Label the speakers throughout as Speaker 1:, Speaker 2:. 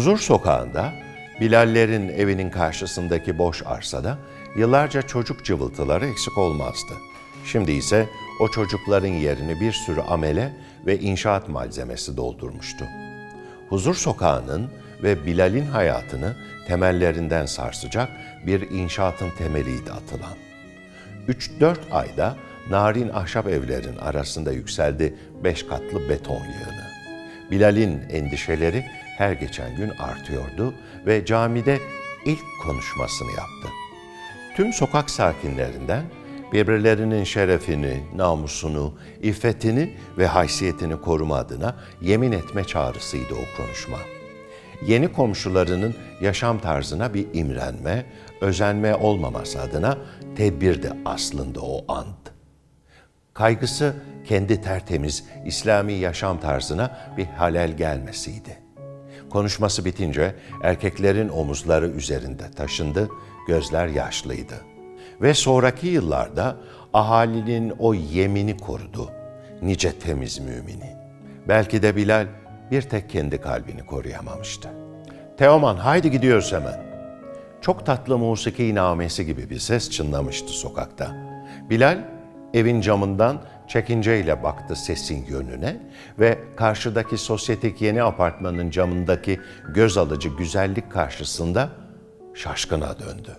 Speaker 1: Huzur sokağında Bilallerin evinin karşısındaki boş arsada yıllarca çocuk cıvıltıları eksik olmazdı. Şimdi ise o çocukların yerini bir sürü amele ve inşaat malzemesi doldurmuştu. Huzur sokağının ve Bilal'in hayatını temellerinden sarsacak bir inşaatın temeliydi atılan. 3-4 ayda narin ahşap evlerin arasında yükseldi beş katlı beton yığını. Bilal'in endişeleri her geçen gün artıyordu ve camide ilk konuşmasını yaptı. Tüm sokak sakinlerinden birbirlerinin şerefini, namusunu, iffetini ve haysiyetini koruma adına yemin etme çağrısıydı o konuşma. Yeni komşularının yaşam tarzına bir imrenme, özenme olmaması adına tedbirdi aslında o ant. Kaygısı kendi tertemiz İslami yaşam tarzına bir halel gelmesiydi. Konuşması bitince erkeklerin omuzları üzerinde taşındı, gözler yaşlıydı. Ve sonraki yıllarda ahalinin o yemini korudu. Nice temiz mümini. Belki de Bilal bir tek kendi kalbini koruyamamıştı. Teoman haydi gidiyoruz hemen. Çok tatlı musiki namesi gibi bir ses çınlamıştı sokakta. Bilal evin camından çekinceyle baktı sesin yönüne ve karşıdaki sosyetik yeni apartmanın camındaki göz alıcı güzellik karşısında şaşkına döndü.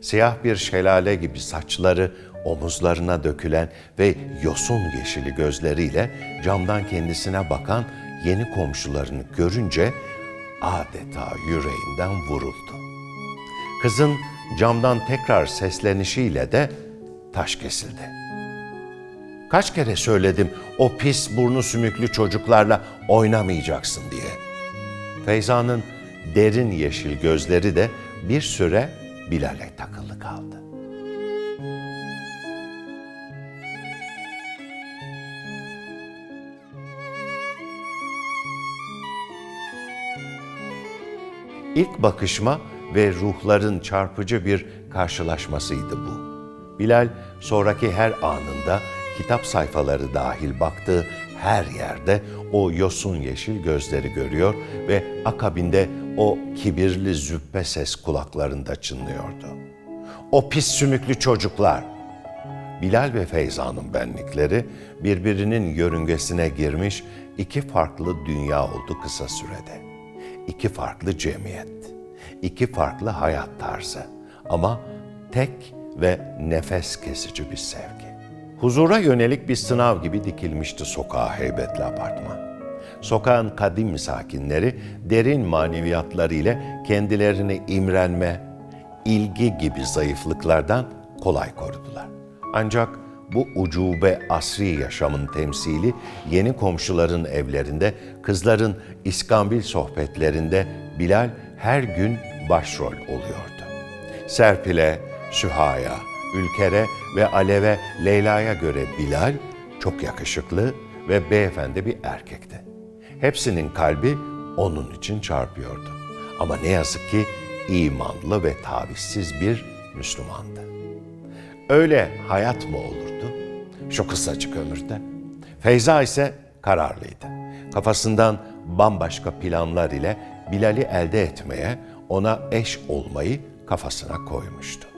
Speaker 1: Siyah bir şelale gibi saçları omuzlarına dökülen ve yosun yeşili gözleriyle camdan kendisine bakan yeni komşularını görünce adeta yüreğinden vuruldu. Kızın camdan tekrar seslenişiyle de taş kesildi. Kaç kere söyledim o pis burnu sümüklü çocuklarla oynamayacaksın diye. Feyza'nın derin yeşil gözleri de bir süre Bilal'e takılı kaldı. İlk bakışma ve ruhların çarpıcı bir karşılaşmasıydı bu. Bilal sonraki her anında kitap sayfaları dahil baktığı her yerde o yosun yeşil gözleri görüyor ve akabinde o kibirli züppe ses kulaklarında çınlıyordu. O pis sümüklü çocuklar. Bilal ve Feyza'nın benlikleri birbirinin yörüngesine girmiş iki farklı dünya oldu kısa sürede. İki farklı cemiyet, iki farklı hayat tarzı ama tek ve nefes kesici bir sevgi. Huzura yönelik bir sınav gibi dikilmişti sokağa heybetli apartman. Sokağın kadim sakinleri derin maneviyatları ile kendilerini imrenme, ilgi gibi zayıflıklardan kolay korudular. Ancak bu ucube asri yaşamın temsili yeni komşuların evlerinde, kızların iskambil sohbetlerinde Bilal her gün başrol oluyordu. Serpil'e, Süha'ya, Ülker'e ve Alev'e, Leyla'ya göre Bilal çok yakışıklı ve beyefendi bir erkekti. Hepsinin kalbi onun için çarpıyordu. Ama ne yazık ki imanlı ve tavizsiz bir Müslümandı. Öyle hayat mı olurdu? Şu kısacık ömürde. Feyza ise kararlıydı. Kafasından bambaşka planlar ile Bilal'i elde etmeye, ona eş olmayı kafasına koymuştu.